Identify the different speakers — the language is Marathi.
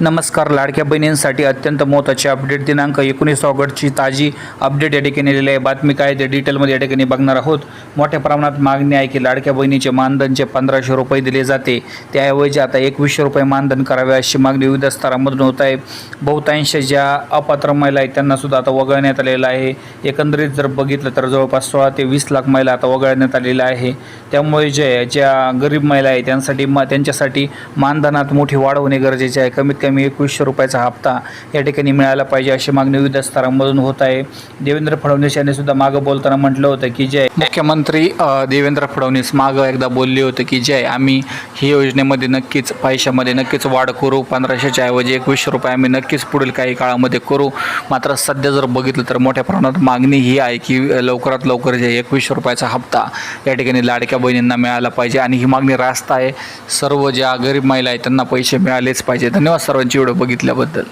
Speaker 1: नमस्कार लाडक्या बहिणींसाठी अत्यंत महत्त्वाचे अपडेट दिनांक एकोणीस ऑगस्टची ताजी अपडेट या ठिकाणी लिहिली आहे. बातमी काय ते डिटेलमध्ये या ठिकाणी बघणार आहोत. मोठ्या प्रमाणात मागणी आहे की लाडक्या बहिणीचे मानधन जे पंधराशे रुपये दिले जाते. त्याऐवजी आता एकवीसशे रुपये मानधन करावे अशी मागणी विविध स्तरामधून होत आहे. बहुतांश ज्या अपात्र महिला आहेत त्यांनासुद्धा आता वगळण्यात आलेलं आहे. एकंदरीत जर बघितलं तर जवळपास सोळा ते वीस लाख महिला आता वगळण्यात आलेल्या आहे. त्यामुळे जे ज्या गरीब महिला आहेत त्यांसाठी म त्यांच्यासाठी मानधनात मोठी वाढ होणे गरजेचे आहे. कमीत कमी एकवीसशे रुपयाचा हप्ता या ठिकाणी मिळाला पाहिजे अशी मागणी विविध स्तरांमधून होत आहे. देवेंद्र फडणवीस यांनी सुद्धा मागं बोलताना म्हटलं होतं की जय. मुख्यमंत्री देवेंद्र फडणवीस मागं एकदा बोलले होते की जय. आम्ही ही योजनेमध्ये नक्कीच पैशामध्ये नक्कीच वाढ करू. पंधराशेच्या ऐवजी एकवीसशे रुपये आम्ही नक्कीच पुढील काही काळामध्ये करू. मात्र सध्या जर बघितलं तर मोठ्या प्रमाणात मागणी ही आहे की लवकरात लवकर जे एकवीसशे रुपयाचा हप्ता या ठिकाणी लाडक्या बहिणींना मिळाला पाहिजे. आणि ही मागणी रास्त आहे. सर्व ज्या गरीब महिला आहेत त्यांना पैसे मिळालेच पाहिजे. धन्यवाद सर्वांची व्हिडिओ बघितल्याबद्दल.